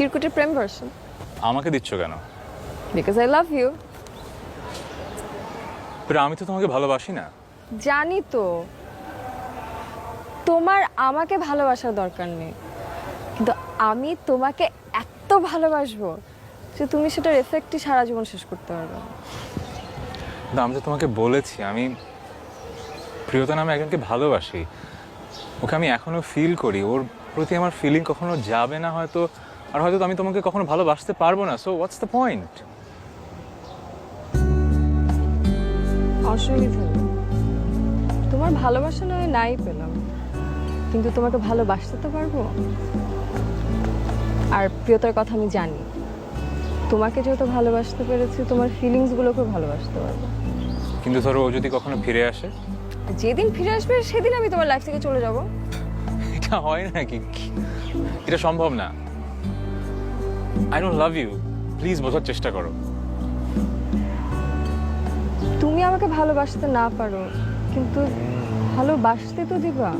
চিরকুটের প্রেম version আমাকে দিচ্ছ কেন? বিকজ আই লাভ ইউ কিন্তু আমি তো তোমাকে ভালোবাসি না। জানি তো। তোমার আমাকে ভালোবাসার দরকার নেই। কিন্তু আমি তোমাকে এত ভালোবাসবো যে তুমি সেটার এফেক্টই সারা জীবন শেষ করতে পারবে না। আমি তো তোমাকে বলেছি আমি প্রিয়তা নামে একজনকে ভালোবাসি। ওকে আমি এখনও ফিল করি ওর প্রতি আমার ফিলিং কখনো যাবে না হয়তো। আর হয়তো আমি তোমাকে কখনো ভালোবাসতে পারব না সো হোয়াটস দ্য পয়েন্ট অসুবিধা নেই। তোমার ভালোবাসা নয় নাই পেলাম। কিন্তু তোমাকে ভালোবাসতে তো পারব? আর প্রিয়তার কথা আমি জানি। তোমাকে যেহেতু ভালোবাসতে পেরেছি তোমার ফিলিংসগুলোকে ভালোবাসতে পারব। কিন্তু ধরো ও যদি কখনো ফিরে আসে? যেদিন ফিরে আসবে সেদিন আমি তোমার লাইফ থেকে চলে যাব। এটা হয় নাকি এটা সম্ভব না। I don't love you please বোঝার চেষ্টা করো। তুমি আমাকে ভালোবাসতে না পারো, কিন্তু ভালোবাসতে তো দিবা।